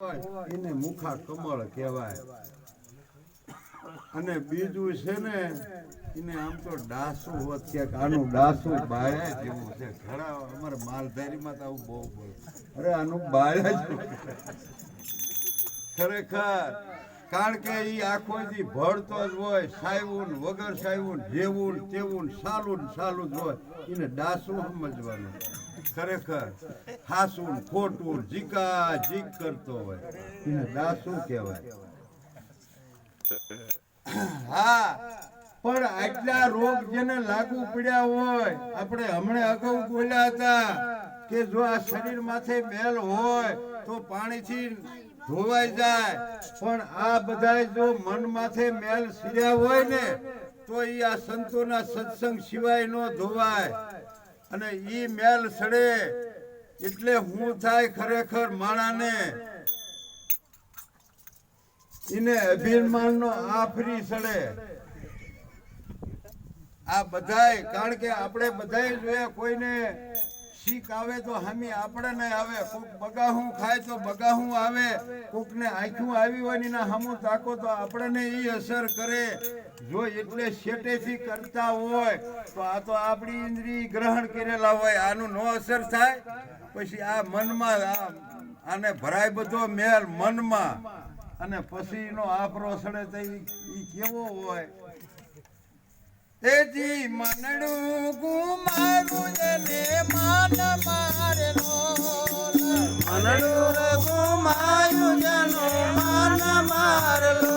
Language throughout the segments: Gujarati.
એને મુખા કમળ કહેવાય. અને બીજું છે ને, એને આમ તો ડાસુ ક્યાંક, આનું ડાસુ બાળ્યા જેવું છે. ઘણા અમારે માલધારીમાં તો આવું બહુ બોલ. અરે આનું બાળ્યા ખરેખર કારણ કે એ આખો દી ભળતો જ હોય, સાયવું વગર સાયવું જેવું તેવું સાલું સાલું જ હોય. એને ડાસું સમજવાનું. ખરેખર હાસું ખોટું જીકા જીક કરતો હોય. એને ડાસું કહેવાય. હા, પણ આટલા રોગ જેને લાગુ પડ્યા હોય, આપણે હમણે અગાઉ બોલ્યા હતા કે જો આ શરીર માથે બેલ હોય, તો પાણીથી ધોવાઈ જાય. પણ આ બધા જો મન માથે મેલ સિર્યા હોય ને, તો એ આ સંતોના સત્સંગ સિવાય નો ધોવાય. અને એ મેલ સડે એટલે હું થાય ખરેખર માણાને. એને અભિમાનનો આફરી સડે. આ બધાય, કારણ કે આપણે બધાય જોયા કોઈને. શીખ આવે તો હામી આપણે ને આવે. કોક બગાહું ખાય તો બગાહું આવે. કોકને આંખું આવી હોય ને હમું તાકો તો આપણને એ અસર કરે. જો એટલે શેટેથી કરતા હોય, તો આ તો આપણી ઇન્દ્રિય ગ્રહણ કરેલા હોય. આનું નો અસર થાય? પછી આ મનમાં આને ભરાય બધો મેલ મનમાં. અને પછી એનો આફરો સડે તો એ કેવો હોય? તેજી મનડું ગુમારું જને માન મારનો મનડું ગુમાયું જનો માન મારલો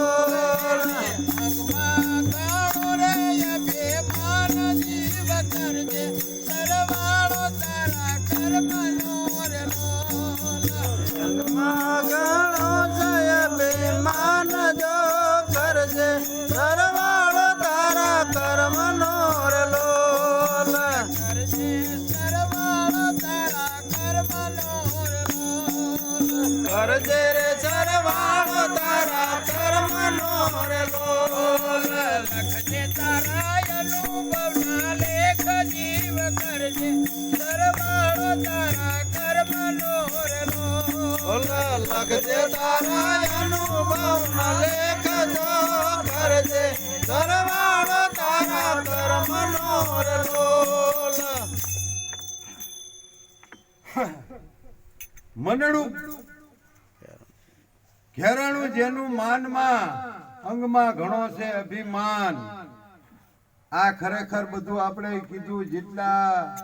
લખજે તારા અનુભવના લેખ જીવ કરજે. સરવાળો તારા કર્મનો રે લોલ. ઓલ લખજે તારા અનુભવ લેખ જો કરજે. સરવાળો તારા કર્મનો રે લોલ મનડું. ઘેરાણું જેનું માનમાં અંગમાં ઘણો છે અભિમાન. આ ખરેખર બધું આપણે કીધું જેટલા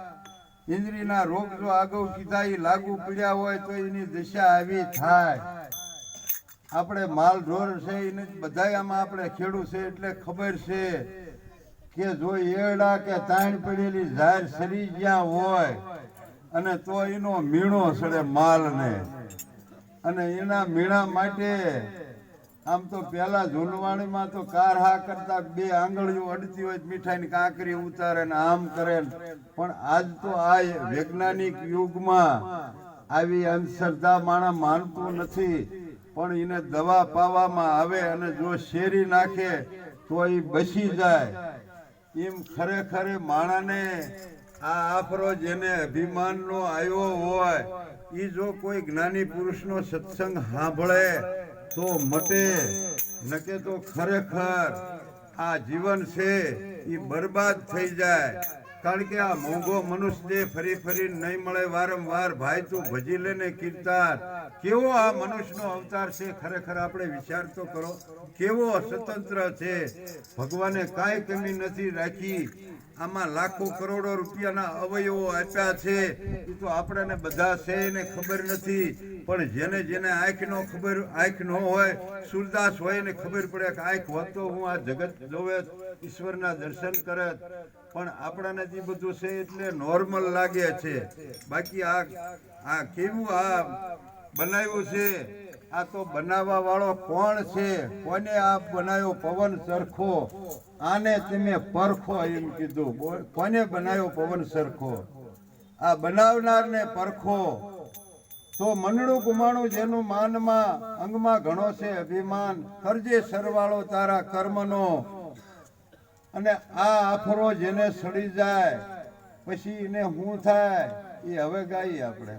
ઇન્દ્રિયના રોગ જો આગળ કીધા એ લાગુ પડ્યા હોય તો એની દશા આવી થાય. આપણે માલ ઢોર છે, એને બધાય આમાં આપણે ખેડૂત છે એટલે ખબર છે કે જો એડા કે તાણ પડેલી ઝાર સરી જ્યાં હોય અને તો એનો મીણો સડે માલને. અને એના મીણા માટે આમ તો પેલા ઝૂલવાણીમાં તો કારહા કરતા બે આંગળીઓ અડતી હોય મીઠાઈ ની કાંકરી ઉતારે ને આમ કરે પણ આજ તો આ વૈજ્ઞાનિક યુગમાં આવી અંધશ્રદ્ધા માણા માનતું નથી. પણ એને દવા પાવામાં આવે અને જો શેરી નાખે તો એ બસી જાય. એમ ખરેખર માણાને આ આફરો જેને અભિમાનનો આવ્યો હોય એ જો કોઈ જ્ઞાની પુરુષનો સત્સંગ સાંભળે, તો મટે. નકે તો ખરેખર આ જીવન છે એ બરબાદ થઈ જાય. કારણ કે આ મોંઘો મનુષ્ય જે ફરી ફરી નહીં મળે, વારંવાર ભાઈ તું ભજી લેને કીર્તાર કેવો આ મનુષ્યનો અવતાર છે, ખરેખર આપણે વિચાર તો કરો. કેવો સ્વતંત્ર છે. ભગવાને કાંઈ કમી નથી રાખી. આમાં લાખો કરોડો રૂપિયાના અવયવો આપ્યા છે. એ તો આપણને બધા છે એને ખબર નથી. પણ જેને જેને આંખ નો ખબર, આંખ ન હોય, સુરદાસ હોય એને ખબર પડે કે આંખ હોત તો હું આ જગત જોવે, ઈશ્વરના દર્શન કરત પણ આપણાને જે બધું છે એટલે નોર્મલ લાગે છે. બાકી આ આ કેવું આ બનાવ્યું છે? આ તો બનાવવા વાળો કોણ છે? કોને આ બનાવ્યો પવન સરખો? આને તમે પરખો એમ કીધું. કોને બનાવ્યો પવન સરખો? આ બનાવનારને પરખો. તો મનડું ગુમાણું જેનું માનમાં અંગમાં ઘણો છે અભિમાન, કરજે સરવાળો તારા કર્મનો. અને આ આફરો જેને સડી જાય, પછી એને શું થાય, એ હવે ગાઈએ આપણે.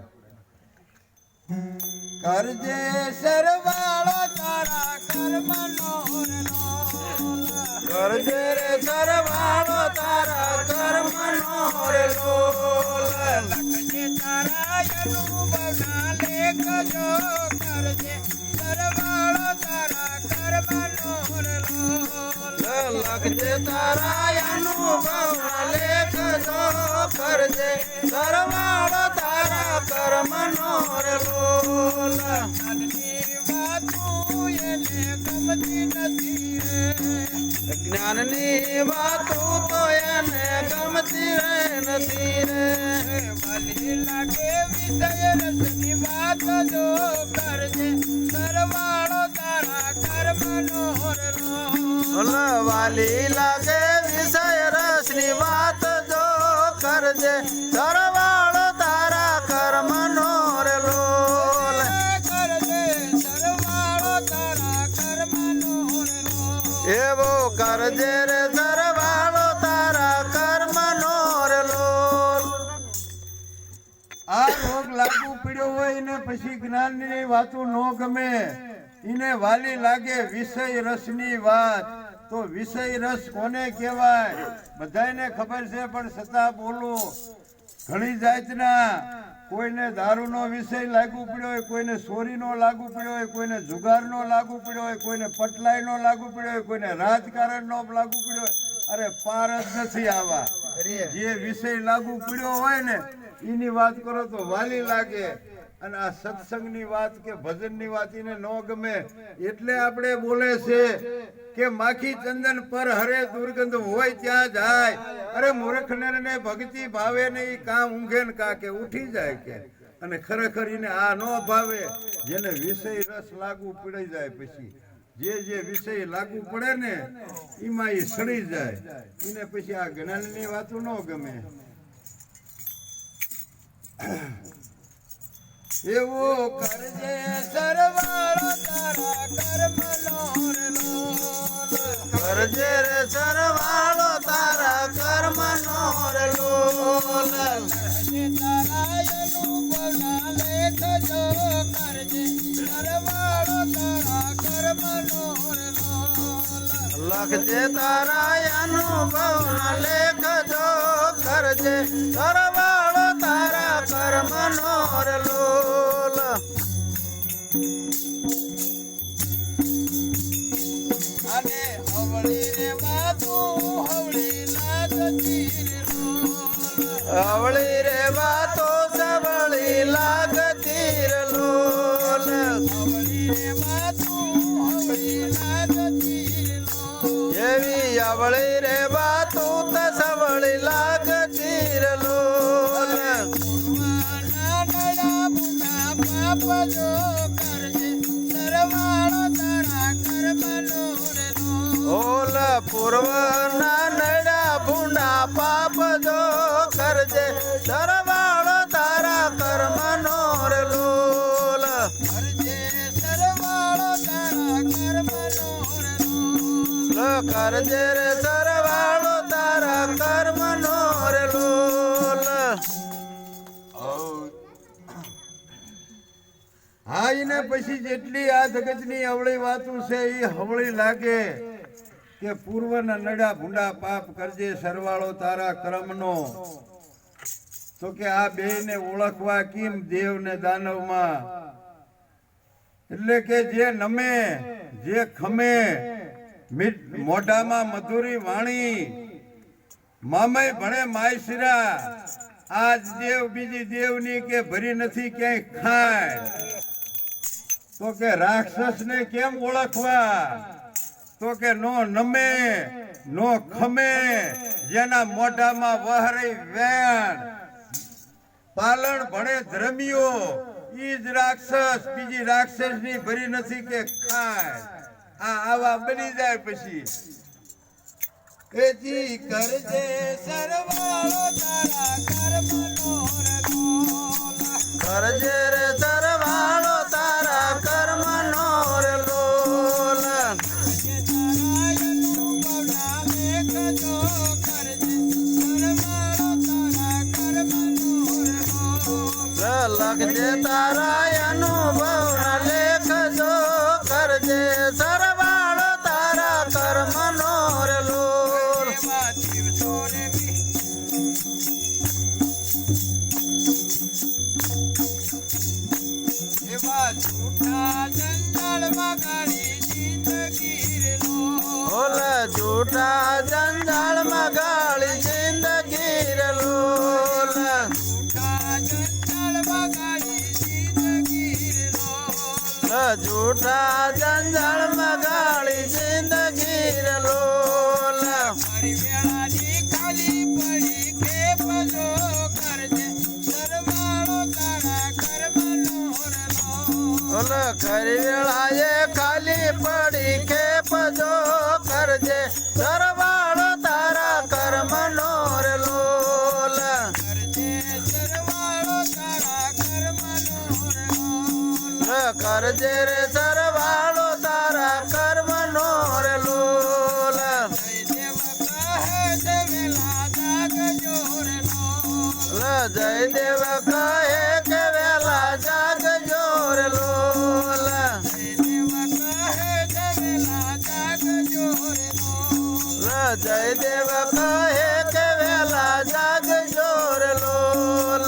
કરજે સરવાળો તારા કર્મનો કરજે રે સરવાળો તારા કર્મનો રે લોલ લખજે તારા અનુભવના લેખ જો કરજે લખજે તારા અનુભવ લેખ જો કરજે સરવાળો તારા ગમતી નથી રે. જ્ઞાનની વાતો તો એને ગમતી રે નથી રે. ભલી લાગે વિષય રસની વાત જો કરજે. સરવાળો વાલી લાગે વિષય રસની વાત જો કરજે. સરવાળો તારા કર્મ નો લોલ કરજે સરવાળો તારા કર્મનો રે લોલ. એવો કરજે રે સરવાળો તારા કર્મનો રે રેલો આ રોગ લાગુ પડ્યો હોય ને પછી જ્ઞાનની વાતો નો ગમે. એને વાલી લાગે વિષય રસની વાત. તો વિષય રસ કોને કહેવાય? બધાને ખબર છે પણ છતાં બોલું. ઘણી જાતના કોઈને દારૂનો વિષય લાગુ પડ્યો હોય કોઈને ચોરીનો લાગુ પડ્યો હોય કોઈને જુગારનો લાગુ પડ્યો હોય કોઈને પટલાઈનો લાગુ પડ્યો હોય કોઈને રાજકારણનો લાગુ પડ્યો હોય. અરે પાર જ નથી આવા. જે વિષય લાગુ પડ્યો હોય ને એની વાત કરો તો વાલી લાગે. અને આ સત્સંગની વાત કે ભજનની વાત એને ન ગમે. એટલે આપણે બોલે છે કે માખી ચંદન પર હરે દુર્ગંધ હોય ત્યાં જાય. અરે મૂર્ખને ને ભક્તિ ભાવે ને એ કામ ઊંઘે ને કાકે, ઉઠી જાય કે. અને ખરેખર એને આ ન ભાવે, જેને વિષય રસ લાગુ પડી જાય પછી. જે જે વિષય લાગુ પડે ને, એમાં એ સડી જાય. એને પછી આ જ્ઞાનની વાતો ન ગમે. એવો કરજે સરવાળો તારા કર્મનો રે લોલ કરજે રે સરવાળો તારા કર્મનો રે લોલ તારા અનુભવના લેખ જો કરજે સરવાળો તારા કર્મનો રે લખજે તારા કર્મનો રે લોલ અને હવળી રે વાતું હવળી લાગતી રે લોલ અવળી રે વાતો સવળી લાગતી રે લોલ હવળી રે વાતું હવળી લાગતી રે લોલ એવી અવળી રે વાતો તસવળી સવળી ઓલ પૂર્વ ના નડા ભૂંડા પાપ જો કરજે સરવાળો તારા કર્મનો રે લોલ કરજે સરવાળો તારા કર્મનો રે કરજે પછી જેટલી આ જગતની અવળી વાતું છે એ હવળી લાગે કે પૂર્વના નડા ભૂંડા પાપ કરજે, સરવાળો તારા કર્મનો. તો કે આ બે ને ઓળખવા કેમ દેવ ને દાનવમાં? એટલે કે જે નમે, જે ખમે મોઢામાં મધુરી વાણી, મામય ભણે માયશીરા આજ દેવ બીજી દેવની કે ભરી નથી ક્યાંય ખાય? તો કે રાક્ષસ ને કેમ ઓળખવા? તો કે નો નમે નો ખમે જેના મોઢામાં વહરે વેણ. પાલણ ભણે ધર્મીઓ ઈ જ રાક્ષસ બીજી રાક્ષસની ભરી નથી કે ખાય. આ આવા બની જાય પછી. એથી કરજે સરવાળો તારા કર્મનો રે કરજે રે સરવાળો લલક દે તારા અનુભવ લેખ જો કરજે. સરવાળો તારા કર્મ નો રેલો જૂઠા જંગલમાં જિંદગી ઓલા જૂઠા જંગલ લોલ જૂઠા જંજાળમાં ગાળી જિંદગી લોલ. મારી વેળાની ખાલી પડી કે ભલો કરજે. સરવાળો તારા કર્મનો ઓલ ખરી વેળાએ ખાલી પડી કે પજો કરજે. સરવાળો જય દેવ કહે કે વેલા જાગજો રે લોલ. જય દેવ કહે કે વેલા જાગજો રે લોલ.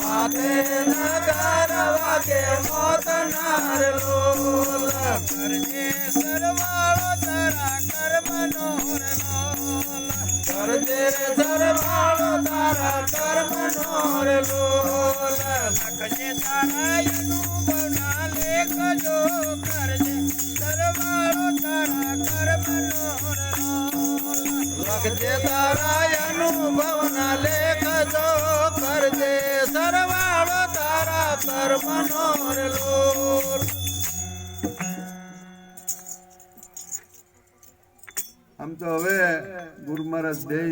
માતે નગર વાગે મોત નાર લોલ. સરવાળો તારા કર્મનો રે લોલ કરજે રે સરવાળો તારા કર્મનો રે લોલ લખજે તારાયનું બના લેખજો કરજે સરવાળો તારા કર્મનો રે લોલ લખજે તારા અનુભવના લેખજો કરજે સરવાળો તારા કર્મનો રે લોલ તો હવે ગુરુ મહારાજ દેહ